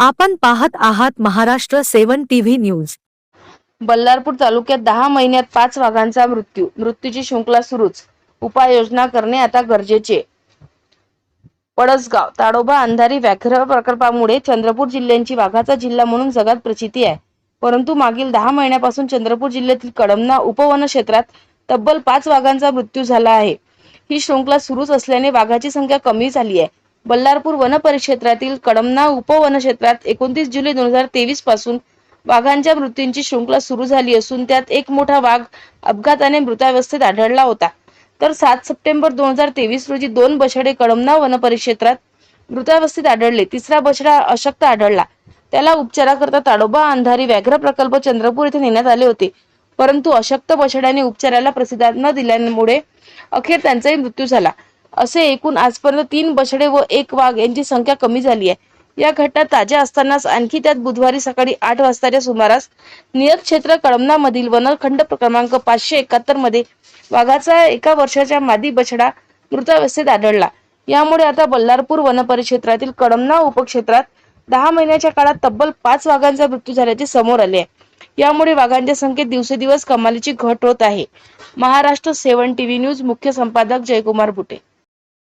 आपण पाहत आहात Maharashtra seven TV news. Ballarpur तालुक्यात दहा महिन्यात पाच वाघांचा मृत्यू. मृत्यूची शृंखला सुरूच. उपाययोजना करणे आता गरजेचे. पडसगाव ताडोबा अंधारी व्याघ्र प्रकल्पामुळे चंद्रपूर जिल्ह्यांची वाघाचा जिल्हा म्हणून जगात प्रचिती आहे. परंतु मागील दहा महिन्यापासून चंद्रपूर जिल्ह्यातील कडमना उपवन क्षेत्रात तब्बल पाच वाघांचा मृत्यू झाला आहे. ही शृंखला सुरूच असल्याने वाघाची संख्या कमी झाली आहे. बल्लारपूर वनपरिक्षेत्रातील कडमना उपवन क्षेत्रात एकोणतीस जुलै दोन हजार तेवीसपासून वाघांच्या मृत्यूंची शृंखला सुरू झाली असून त्यात एक मोठा वाघ अपघाताने मृतावस्थेत आढळला होता. तर सात सप्टेंबर दोन हजार तेवीस रोजी दोन बछडे कडमना वनपरिक्षेत्रात मृतावस्थेत आढळले. तिसरा बछडा अशक्त आढळला. त्याला उपचाराकरता ताडोबा अंधारी व्याघ्र प्रकल्प चंद्रपूर येथे नेण्यात आले होते. परंतु अशक्त बछड्याने उपचाराला प्रसिद्ध न दिल्यामुळे अखेर त्यांचाही मृत्यू झाला. असे एकूण आजपर्यंत तीन बछडे व एक वाघ यांची संख्या कमी झाली आहे. या घटना ताज्या असतानाच आणखी त्यात बुधवारी सकाळी आठ वाजताच्या सुमारास नियत क्षेत्र कळमनामधील वनखंड क्रमांक पाचशे एकाहत्तरमध्ये वाघाचा एका वर्षाच्या मादी बछडा मृतावस्थेत आढळला. यामुळे आता बल्लारपूर वनपरिक्षेत्रातील कळमना कडमना उपक्षेत्रात दहा महिन्याच्या काळात तब्बल पाच वाघांचा मृत्यू झाल्याचे समोर आले आहे. यामुळे वाघांच्या संख्येत दिवसेदिवस कमालीची घट होत आहे. महाराष्ट्र सेवन टीव्ही न्यूज मुख्य संपादक जयकुमार बुटे.